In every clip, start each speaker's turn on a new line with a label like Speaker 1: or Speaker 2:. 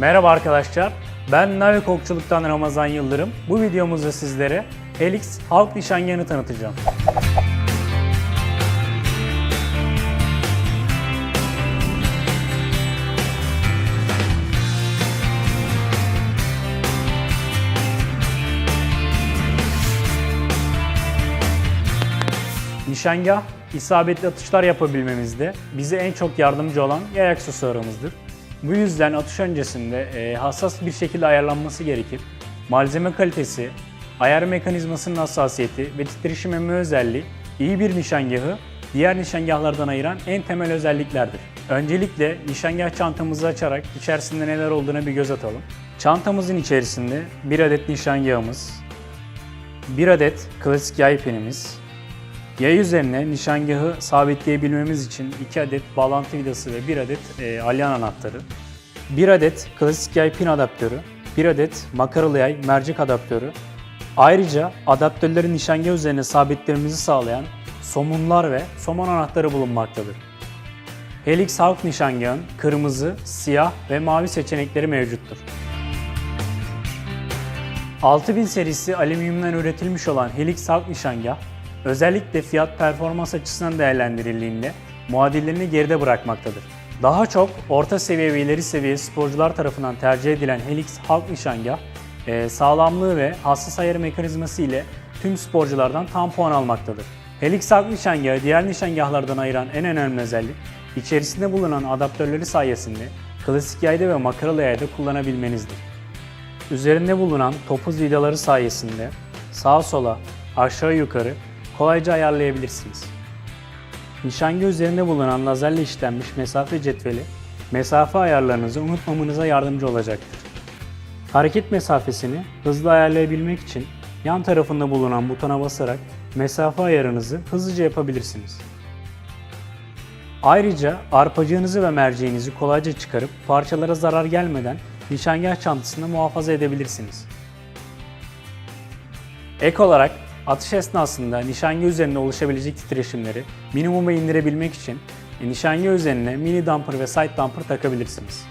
Speaker 1: Merhaba arkadaşlar, ben Navi Kokçuluk'tan Ramazan Yıldırım. Bu videomuzda sizlere Helix halk nişangahını tanıtacağım. Nişangah, isabetli atışlar yapabilmemizde bize en çok yardımcı olan yay aksesuarımızdır. Bu yüzden atış öncesinde e, hassas bir şekilde ayarlanması gerekir. Malzeme kalitesi, ayar mekanizmasının hassasiyeti ve titreşim emme özelliği iyi bir nişangahı diğer nişangahlardan ayıran en temel özelliklerdir. Öncelikle nişangah çantamızı açarak içerisinde neler olduğuna bir göz atalım. Çantamızın içerisinde bir adet nişangahımız, bir adet klasik yay penimiz, Yay üzerine nişangahı sabitleyebilmemiz için 2 adet bağlantı vidası ve 1 adet e, alyan anahtarı, 1 adet klasik yay pin adaptörü, 1 adet makaralı yay mercek adaptörü, ayrıca adaptörlerin nişangah üzerine sabitlememizi sağlayan somunlar ve somun anahtarı bulunmaktadır. Helix Halk nişangahın kırmızı, siyah ve mavi seçenekleri mevcuttur. 6000 serisi alüminyumdan üretilmiş olan Helix Halk nişangah, özellikle fiyat performans açısından değerlendirildiğinde muadillerini geride bırakmaktadır. Daha çok orta seviye ve ileri seviye sporcular tarafından tercih edilen Helix Halk nişangah, e, sağlamlığı ve hassas ayarı mekanizması ile tüm sporculardan tam puan almaktadır. Helix Halk nişangahı diğer nişangahlardan ayıran en önemli özellik, içerisinde bulunan adaptörleri sayesinde klasik yayda ve makaralı yayda kullanabilmenizdir. Üzerinde bulunan topuz vidaları sayesinde sağa sola, aşağı yukarı kolayca ayarlayabilirsiniz. Nişangah üzerinde bulunan lazerle işlenmiş mesafe cetveli, mesafe ayarlarınızı unutmamanıza yardımcı olacaktır. Hareket mesafesini hızlı ayarlayabilmek için yan tarafında bulunan butona basarak mesafe ayarınızı hızlıca yapabilirsiniz. Ayrıca arpacığınızı ve merceğinizi kolayca çıkarıp parçalara zarar gelmeden nişangah çantasında muhafaza edebilirsiniz. Ek olarak atış esnasında nişangah üzerinde oluşabilecek titreşimleri minimuma indirebilmek için nişangah üzerine mini damper ve side damper takabilirsiniz.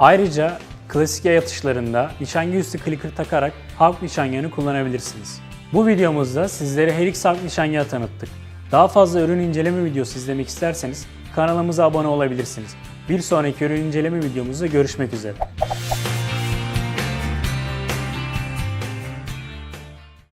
Speaker 1: Ayrıca klasik yay atışlarında nişangah üstü clicker takarak halk nişangahını kullanabilirsiniz. Bu videomuzda sizlere Helix halk nişangahı tanıttık. Daha fazla ürün inceleme videosu izlemek isterseniz kanalımıza abone olabilirsiniz. Bir sonraki ürün inceleme videomuzda görüşmek üzere.